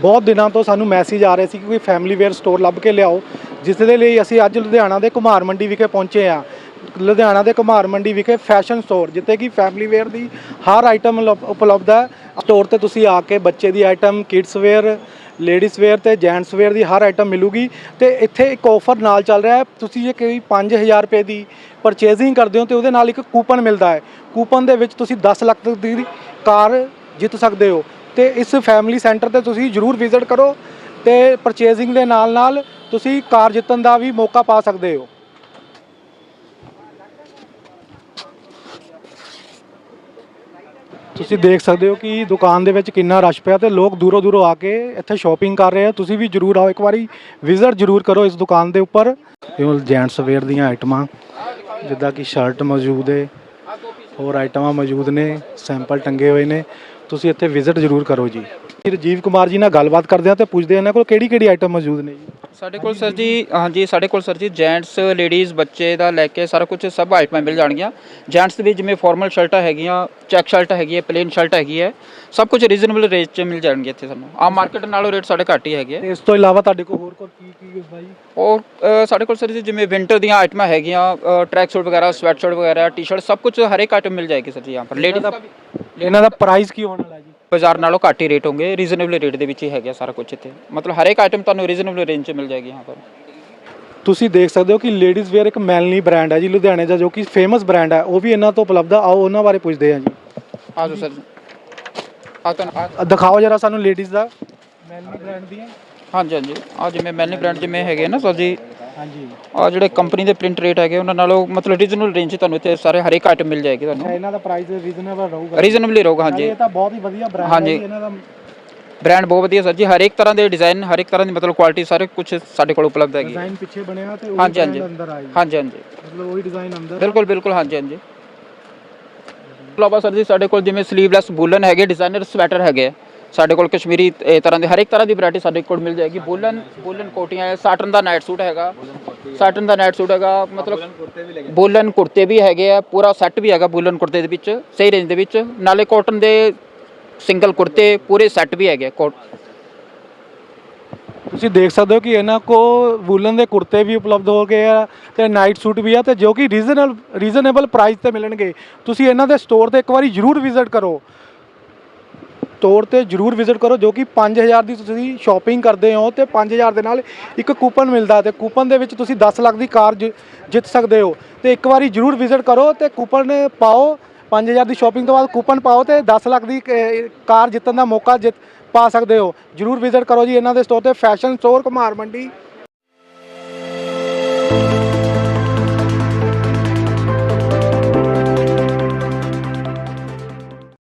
ਬਹੁਤ ਦਿਨਾਂ ਤੋਂ ਸਾਨੂੰ ਮੈਸੇਜ ਆ ਰਹੇ ਸੀ ਕਿ ਕੋਈ ਫੈਮਿਲੀ ਵੇਅਰ ਸਟੋਰ ਲੱਭ ਕੇ ਲਿਆਓ ਜਿਸ ਦੇ ਲਈ ਅਸੀਂ ਅੱਜ ਲੁਧਿਆਣਾ ਦੇ ਕੁਮਾਰ ਮੰਡੀ ਵਿਖੇ ਪਹੁੰਚੇ ਆ ਲੁਧਿਆਣਾ ਦੇ ਕੁਮਾਰ ਮੰਡੀ ਵਿਖੇ ਫੈਸ਼ਨ ਸਟੋਰ ਜਿੱਥੇ ਕਿ ਫੈਮਿਲੀ ਵੇਅਰ ਦੀ ਹਰ ਆਈਟਮ ਉਲਪ- ਉਪਲਬਧ ਹੈ। ਸਟੋਰ ਤੇ ਤੁਸੀਂ ਆ ਕੇ ਬੱਚੇ ਦੀ item kids wear ladies wear ਤੇ ਜੈਂਟਸ ਵੇਅਰ ਦੀ ਹਰ ਆਈਟਮ ਮਿਲੂਗੀ। ਤੇ ਇੱਥੇ ਇੱਕ ਆਫਰ ਨਾਲ ਚੱਲ ਰਿਹਾ ਹੈ। ਤੁਸੀਂ ਜੇ ਕੋਈ 5000 ਰੁਪਏ ਦੀ ਪਰਚੇਜ਼ਿੰਗ ਕਰਦੇ ਹੋ, ਤੇ ਉਹਦੇ ਨਾਲ ਇੱਕ ਕੂਪਨ ਮਿਲਦਾ ਹੈ। ਕੂਪਨ ਦੇ ਵਿੱਚ ਤੁਸੀਂ 10 ਲੱਖ ਤੱਕ ਦੀ ਕਾਰ ਜਿੱਤ ਸਕਦੇ ਹੋ। ਤੇ ਇਸ ਫੈਮਿਲੀ ਸੈਂਟਰ ਤੇ ਤੁਸੀਂ ਜਰੂਰ ਵਿਜ਼ਿਟ ਕਰੋ ਤੇ ਪਰਚੇਜ਼ਿੰਗ ਦੇ ਨਾਲ ਨਾਲ ਤੁਸੀਂ ਕਾਰ ਜਿੱਤਣ ਦਾ ਵੀ ਮੌਕਾ ਪਾ ਸਕਦੇ ਹੋ। ਤੁਸੀਂ ਦੇਖ ਸਕਦੇ ਹੋ ਕਿ ਦੁਕਾਨ ਦੇ ਵਿੱਚ ਕਿੰਨਾ ਰਸ਼ ਪਿਆ ਤੇ ਲੋਕ ਦੂਰੋਂ ਦੂਰੋਂ ਆ ਕੇ ਇੱਥੇ ਸ਼ਾਪਿੰਗ ਕਰ ਰਹੇ ਆ। ਤੁਸੀਂ ਵੀ ਜਰੂਰ ਆਓ, ਇੱਕ ਵਾਰੀ ਵਿਜ਼ਿਟ ਜਰੂਰ ਕਰੋ ਇਸ ਦੁਕਾਨ ਦੇ ਉੱਪਰ। ਇਹ ਜੈਂਟਸ ਵੇਅਰ ਦੀਆਂ ਆਈਟਮਾਂ ਜਿੱਦਾਂ ਕਿ ਸ਼ਰਟ ਮੌਜੂਦ ਹੈ ਹੋਰ ਆਈਟਮਾਂ ਮੌਜੂਦ ਨੇ ਸੈਂਪਲ ਟੰਗੇ ਹੋਏ ਨੇ। ਤੁਸੀਂ ਇੱਥੇ ਵਿਜ਼ਿਟ ਜਰੂਰ ਕਰੋ ਜੀ। ਜੀ ਰਜੀਵ ਕੁਮਾਰ ਜੀ ਨਾਲ ਗੱਲਬਾਤ ਕਰਦੇ ਆ ਤੇ ਪੁੱਛਦੇ ਆ ਇਹਨਾਂ ਕੋਲ ਕਿਹੜੀ ਕਿਹੜੀ ਆਈਟਮ ਮੌਜੂਦ ਨੇ ਜੀ। ਸਾਡੇ ਕੋਲ ਸਰ ਜੀ ਹਾਂਜੀ ਸਾਡੇ ਕੋਲ ਸਰ ਜੀ ਜੈਂਟਸ ਲੇਡੀਜ਼ ਬੱਚੇ ਦਾ ਲੈ ਕੇ ਸਾਰਾ ਕੁਝ ਸਭ ਆਈਟਮਾਂ ਮਿਲ ਜਾਣਗੀਆਂ। ਜੈਂਟਸ ਦੇ ਵੀ ਜਿਵੇਂ ਫਾਰਮਲ ਸ਼ਰਟਾਂ ਹੈਗੀਆਂ ਚੈੱਕ ਸ਼ਰਟ ਹੈਗੀ ਹੈ ਪਲੇਨ ਸ਼ਰਟ ਹੈਗੀ ਹੈ ਸਭ ਕੁਝ ਰੀਜ਼ਨੇਬਲ ਰੇਟ 'ਚ ਮਿਲ ਜਾਣਗੇ ਇੱਥੇ ਸਾਨੂੰ। ਆ ਮਾਰਕੀਟ ਨਾਲੋਂ ਰੇਟ ਸਾਡੇ ਘੱਟ ਹੀ ਹੈਗੇ ਆ। ਇਸ ਤੋਂ ਇਲਾਵਾ ਤੁਹਾਡੇ ਕੋਲ ਹੋਰ ਕੋਈ ਕੀ ਕੀ ਬਾਈ? ਔਰ ਅ, ਸਾਡੇ ਕੋਲ ਸਰ ਜੀ ਜਿਵੇਂ ਵਿੰਟਰ ਦੀਆਂ ਆਈਟਮਾਂ ਹੈਗੀਆਂ ਟਰੈਕ ਸੂਟ ਵਗੈਰਾ ਸਵੈਟ ਸ਼ਰਟ ਵਗੈਰਾ ਟੀ-ਸ਼ਰਟ ਸਭ ਕੁਝ ਹਰੇਕ ਆਈਟਮ ਮਿਲ ਜਾਏਗੀ ਸਰ ਜੀ ਯਹਾਂ ਪਰ। ਲੇਡੀਜ਼ ਦਾ ਵੀ। ਇਹਨਾਂ ਦਾ ਪ੍ਰਾਈਸ ਕੀ ਹੋਣ ਵਾਲਾ ਜੀ? ਬਾਜ਼ਾਰ ਨਾਲੋਂ ਘੱਟ ਹੀ ਰੇਟ ਹੋਣਗੇ। ਤੇ ਰੀਜ਼ਨੇਬਲ ਰੇਟ ਦੇ ਵਿੱਚ ਹੀ ਹੈਗਾ ਸਾਰਾ ਕੁਝ ਇੱਥੇ। ਮਤਲਬ ਹਰ ਇੱਕ ਆਈਟਮ ਤੁਹਾਨੂੰ ਰੀਜ਼ਨੇਬਲ ਰੇਂਜ 'ਚ ਮਿਲ ਜਾਏਗੀ ਯਹਾਂ ਪਰ ਤੁਸੀਂ ਦੇਖ ਸਕਦੇ ਹੋ ਕਿ ਲੇਡੀਜ਼ ਵੇਅਰ ਇੱਕ ਮੈਲਨੀ ਬ੍ਰਾਂਡ ਹੈ ਜੀ ਲੁਧਿਆਣੇ ਦਾ ਜੋ ਕਿ ਫੇਮਸ ਬ੍ਰਾਂਡ ਹੈ ਉਹ ਵੀ ਇਹਨਾਂ ਤੋਂ ਉਪਲਬਧ ਆ ਆਓ ਉਹਨਾਂ ਬਾਰੇ ਪੁੱਛਦੇ ਹਾਂ ਜੀ। ਆਜੋ ਸਰ ਆ ਤੁਹਾਨੂੰ ਦਿਖਾਓ ਜਰਾ ਸਾਨੂੰ ਲੇਡੀਜ਼ ਦਾ। ਮੈਲਨੀ ਬ੍ਰਾਂਡ ਦੀਆਂ? ਹਾਂਜੀ ਹਾਂਜੀ। ਆ ਜਿਵੇਂ ਮੈਲਨੀ ਬ੍ਰਾਂਡ ਜਿਵੇਂ ਹੈਗੇ ਨਾ ਸਰ ਜੀ। ਹਾਂਜੀ। ਆ ਜਿਹੜੇ ਕੰਪਨੀ ਦੇ ਪ੍ਰਿੰਟ ਰੇਟ ਹੈਗੇ ਉਹਨਾਂ ਨਾਲੋਂ ਮਤਲਬ ਰੀਜ਼ਨੇਬਲ ਰੇਂਜ 'ਚ ਤੁਹਾਨੂੰ ਇੱਥੇ ਸਾਰੇ ਹਰ ਇੱਕ ਆਈਟਮ ਮਿਲ ਜਾਏਗੀ ਤੁਹਾਨੂੰ। ਇਹਨਾਂ ਦਾ ਪ੍ਰਾਈਸ ਰੀਜ਼ਨੇਬਲ ਰਹੂਗਾ। ਰੀਜ਼ਨੇਬਲ ਰਹੂਗਾ ਹਾਂਜੀ। ਇਹ ਤਾਂ ਬਹੁਤ ਹੀ ਵਧੀਆ ਬ੍ਰਾਂਡ ਹੈ ਇਹਨਾਂ ਦਾ ਬ੍ਰਾਂਡ ਬਹੁਤ ਵਧੀਆ ਸਰ ਜੀ ਹਰ ਇੱਕ ਤਰ੍ਹਾਂ ਦੇ ਡਿਜ਼ਾਈਨ ਹਰ ਇੱਕ ਤਰ੍ਹਾਂ ਦੀ ਮਤਲਬ ਕੁਆਲਿਟੀ ਸਾਰੇ ਕੁਝ ਸਾਡੇ ਕੋਲ ਉਪਲਬਧ ਹੈਗੀ ਹੈ। ਡਿਜ਼ਾਈਨ ਪਿੱਛੇ ਬਣਿਆ ਤੇ ਉਹ ਹਾਂਜੀ, ਹਾਂਜੀ। ਅੰਦਰ ਆਈ ਹਾਂਜੀ ਹਾਂਜੀ। ਮਤਲਬ ਉਹੀ ਡਿਜ਼ਾਈਨ ਅੰਦਰ। ਬਿਲਕੁਲ ਬਿਲਕੁਲ ਹਾਂਜੀ ਹਾਂਜੀ। ਇਲਾਵਾ ਸਰ ਜੀ ਸਾਡੇ ਕੋਲ ਜਿਵੇਂ ਸਲੀਵਲੈਸ ਬੂਲਨ ਹੈਗੇ ਡਿਜ਼ਾਈਨਰ ਸਵੈਟਰ ਹੈਗੇ ਆ। ਸਾਡੇ ਕੋਲ ਕਸ਼ਮੀਰੀ ਇਹ ਤਰ੍ਹਾਂ ਦੇ ਹਰ ਇੱਕ ਤਰ੍ਹਾਂ ਦੀ ਵੈਰਾਈਟੀ ਸਾਡੇ ਕੋਲ ਮਿਲ ਜਾਏਗੀ। ਬੂਲਨ ਬੂਲਨ ਕੋਟੀਆਂ ਹੈ ਸਾਟਨ ਦਾ ਨਾਈਟ ਸੂਟ ਹੈਗਾ। ਸਾਟਨ ਦਾ ਨਾਈਟ ਸੂਟ ਹੈਗਾ ਮਤਲਬ ਬੂਲਨ ਕੁੜਤੇ ਵੀ ਹੈਗੇ ਆ ਪੂਰਾ ਸੈੱਟ ਵੀ ਹੈਗਾ ਬੂਲਨ ਕੁੜਤੇ ਦੇ ਵਿੱਚ ਸਹੀ ਰੇਂਜ ਦੇ ਵਿੱਚ। ਨਾਲੇ ਕਾਟਨ ਦੇ ਸਿੰਗਲ ਕੁੜਤੇ ਪੂਰੇ ਸੈੱਟ ਵੀ ਹੈਗੇ ਆ, ਕੋਟ। ਤੁਸੀਂ ਦੇਖ ਸਕਦੇ ਹੋ ਕਿ ਇਹਨਾਂ ਕੋ ਵੂਲਨ ਦੇ ਕੁਰਤੇ ਵੀ ਉਪਲਬਧ ਹੋ ਗਏ ਆ ਤੇ ਨਾਈਟ ਸੂਟ ਵੀ ਆ ਤੇ ਜੋ ਕਿ ਰੀਜ਼ਨਲ ਰੀਜ਼ਨੇਬਲ ਪ੍ਰਾਈਸ ਤੇ ਮਿਲਣਗੇ। ਤੁਸੀਂ ਇਹਨਾਂ ਦੇ ਸਟੋਰ ਤੇ ਇੱਕ ਵਾਰੀ ਜਰੂਰ ਵਿਜ਼ਿਟ ਕਰੋ। ਸਟੋਰ ਤੇ ਜਰੂਰ ਵਿਜ਼ਿਟ ਕਰੋ ਜੋ ਕਿ 5000 ਦੀ ਤੁਸੀਂ ਸ਼ਾਪਿੰਗ ਕਰਦੇ ਹੋ ਤੇ 5000 ਦੇ ਨਾਲ ਇੱਕ ਕੂਪਨ ਮਿਲਦਾ ਤੇ ਕੂਪਨ ਦੇ ਵਿੱਚ ਤੁਸੀਂ 10 ਲੱਖ ਦੀ ਕਾਰ ਜਿੱਤ ਸਕਦੇ ਹੋ। ਤੇ ਇੱਕ ਵਾਰੀ ਜਰੂਰ ਵਿਜ਼ਿਟ ਕਰੋ ਤੇ ਕੂਪਨ ਪਾਓ 5000 ਦੀ ਸ਼ਾਪਿੰਗ ਤੋਂ ਬਾਅਦ ਕੂਪਨ ਪਾਓ ਤੇ 10 ਲੱਖ ਦੀ ਕਾਰ ਜਿੱਤਣ ਦਾ ਮੌਕਾ ਜਿੱਤ ਪਾ ਸਕਦੇ ਹੋ। ਜਰੂਰ ਵਿਜ਼ਿਟ ਕਰੋ ਜੀ ਇਹਨਾਂ ਦੇ ਸਟੋਰ ਤੇ ਫੈਸ਼ਨ ਸਟੋਰ ਕੁਮਾਰ ਮੰਡੀ।